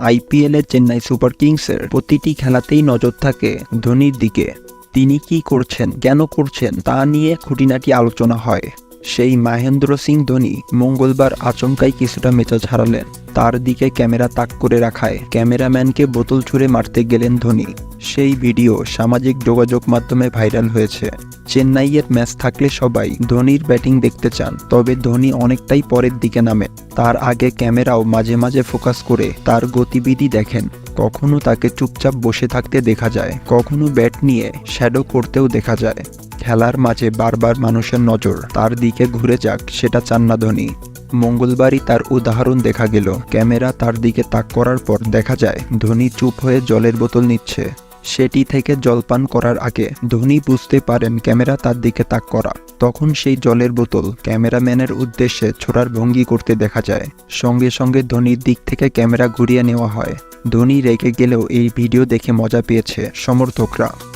আইপিএলে চেন্নাই সুপার কিংসের প্রতিটি খেলাতেই নজর থাকে ধোনির দিকে। তিনি কি করছেন, কেন করছেন, তা নিয়ে খুঁটিনাটি আলোচনা হয়। সেই মাহেন্দ্র সিং ধোনি মঙ্গলবার আচমকাই কিছুটা মেজাজ হারালেন। তার দিকে ক্যামেরা তাক করে রাখায় ক্যামেরাম্যানকে বোতল ছুঁড়ে মারতে গেলেন ধোনি। সেই ভিডিও সামাজিক যোগাযোগ মাধ্যমে ভাইরাল হয়েছে। চেন্নাইয়ের ম্যাচ থাকলে সবাই ধোনির ব্যাটিং দেখতে চান, তবে ধোনি অনেকটাই পরের দিকে নামে। তার আগে ক্যামেরাও মাঝে মাঝে ফোকাস করে তার গতিবিধি দেখেন। কখনো তাকে চুপচাপ বসে থাকতে দেখা যায়, কখনো ব্যাট নিয়ে শ্যাডো করতেও দেখা যায়। খেলার মাঝে বারবার মানুষের নজর তার দিকে ঘুরে যাক, সেটা চান না ধোনি। মঙ্গলবারই তার উদাহরণ দেখা গেল, ক্যামেরা তার দিকে তাক করার পর দেখা যায়, ধোনি চুপ হয়ে জলের বোতল নিচ্ছে। সেটি থেকে জলপান করার আগে ধোনি বুঝতে পারেন ক্যামেরা তার দিকে তাক করা। তখন সেই জলের বোতল ক্যামেরাম্যানের উদ্দেশ্যে ছোড়ার ভঙ্গি করতে দেখা যায়। সঙ্গে সঙ্গে ধোনির দিক থেকে ক্যামেরা ঘুরিয়ে নেওয়া হয়। ধোনি রেগে গেলেও এই ভিডিও দেখে মজা পেয়েছে সমর্থকরা।